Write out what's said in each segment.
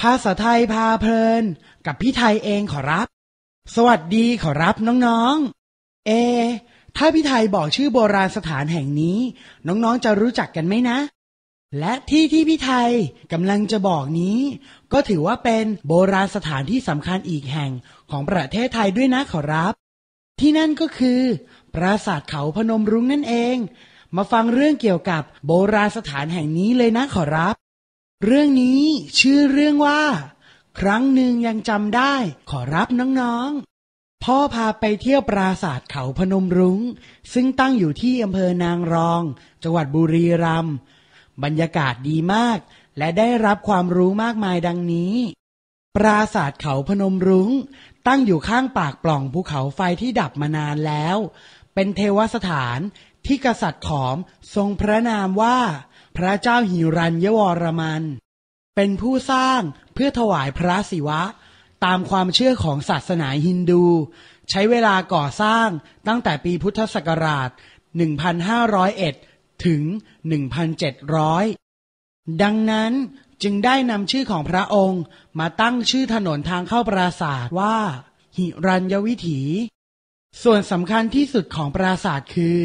ภาษาไทยพาเพลิน กับพี่ไทยเองขอรับ สวัสดีขอรับน้องๆ เอ ถ้าพี่ไทยบอกชื่อโบราณสถานแห่งนี้ น้องๆจะรู้จักกันไหมนะ และที่ที่พี่ไทยกำลังจะบอกนี้ ก็ถือว่าเป็นโบราณสถานที่สำคัญอีกแห่งของประเทศไทยด้วยนะขอรับ ที่นั่นก็คือ ปราสาทเขาพนมรุ้งนั่นเอง มาฟังเรื่องเกี่ยวกับโบราณสถานแห่งนี้เลยนะขอรับ เรื่องนี้ชื่อเรื่องว่า ครั้งหนึ่งยังจำได้ขอรับน้องๆ พ่อพาไปเที่ยวปราสาทเขาพนมรุง้ง ซึ่งตั้งอยู่ที่อำเภอนางรอง จังหวัดบุรีรัมย์บรรยากาศดีมาก และได้รับความรู้มากมายดังนี้ ปราสาทเขาพนมรุง้ง ตั้งอยู่ข้างปากปล่องภูเขาไฟที่ดับมานานแล้ว เป็นเทวสถานที่กษัตริย์ขอมทรงพระนามว่า พระเจ้าหิรัญยวรมัน เป็นผู้สร้างเพื่อถวายพระศิวะ ตามความเชื่อของศาสนาฮินดู ใช้เวลาก่อสร้างตั้งแต่ปีพุทธศักราช 1501 ถึง 1,700 ดังนั้นจึงได้นำชื่อของพระองค์มาตั้งชื่อถนนทางเข้าปราสาทว่า หิรัญยวิถี ส่วนสำคัญที่สุดของปราสาทคือ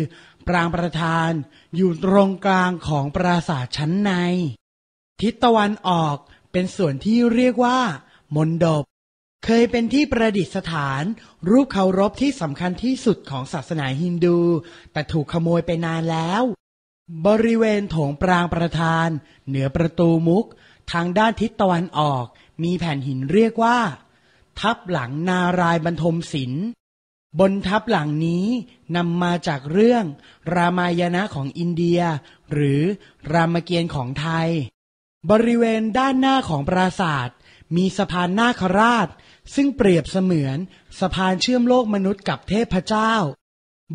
ปรางประธานอยู่ตรงกลางของปราสาทชั้นใน ทิศตะวันออกเป็นส่วนที่เรียกว่ามณฑปเคยเป็นที่ประดิษฐาน รูปเคารพที่สำคัญที่สุดของศาสนาฮินดู แต่ถูกขโมยไปนานแล้ว บริเวณโถงปรางประธาน เหนือประตูมุก ทางด้านทิศตะวันออก มีแผ่นหินเรียกว่า ทับหลังนารายบรรทมศิลป์ บนทับหลังนี้นำมาจากเรื่อง รามายณะของอินเดีย หรือรามเกียรติ์ของไทย บริเวณด้านหน้าของปราสาทมีสะพานนาคราช ซึ่งเปรียบเสมือนสะพานเชื่อมโลกมนุษย์กับเทพเจ้า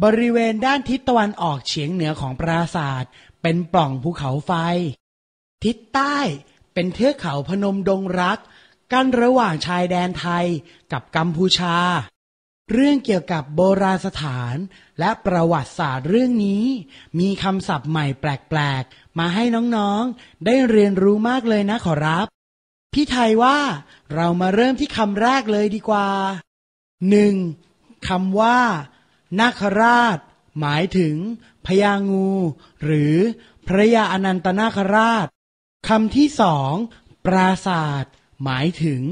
บริเวณด้านทิศตะวันออกเฉียงเหนือของปราสาทเป็นปล่องภูเขาไฟ ทิศใต้เป็นเทือกเขาพนมดงรัก กั้นระหว่างชายแดนไทยกับกัมพูชา เรื่องเกี่ยวกับโบราณสถาน และประวัติศาสตร์เรื่องนี้ มีคำศัพท์ใหม่แปลกๆ มาให้น้องๆ ได้เรียนรู้มากเลยนะขอรับ พี่ไทยว่าเรามาเริ่มที่คำแรกเลยดีกว่าหนึ่งคำว่า นาคราช หมายถึงพญางู หรือพระยาอนันตนาคราชคำที่สองปราศาสตร์หมายถึง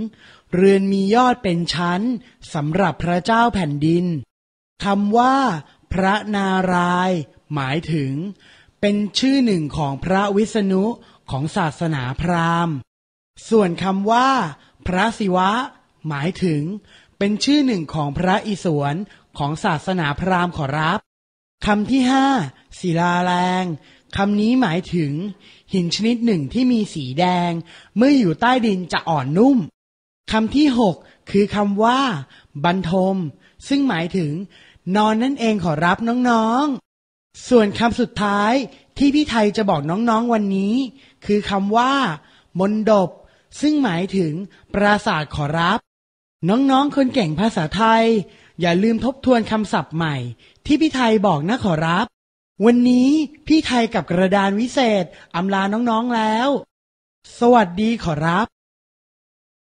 เรือนมียอดเป็นชั้นสำหรับพระเจ้าแผ่นดินคำว่า พระนารายณ์หมายถึง เป็นชื่อหนึ่งของพระวิษณุของศาสนาพราหมณ์ ส่วนคำว่า พระศิวะ หมายถึง เป็นชื่อหนึ่งของพระอิศวรของศาสนาพราหมณ์ขอรับคำที่ห้าศิลาแรงคำนี้หมายถึง หินชนิดหนึ่งที่มีสีแดง เมื่ออยู่ใต้ดินจะอ่อนนุ่ม คำที่หกคือคำว่าบรรทม ซึ่งหมายถึง นอนนั่นเองขอรับน้องๆ ส่วนคำสุดท้ายที่พี่ไทยจะบอกน้องๆวันนี้ คือคำว่า มนดบ ซึ่งหมายถึง ปราสาทขอรับ น้องๆ คนเก่งภาษาไทย อย่าลืมทบทวนคำศัพท์ใหม่ ที่พี่ไทยบอกนะขอรับ วันนี้พี่ไทยกับกระดานวิเศษอำลาน้องๆแล้ว สวัสดีขอรับ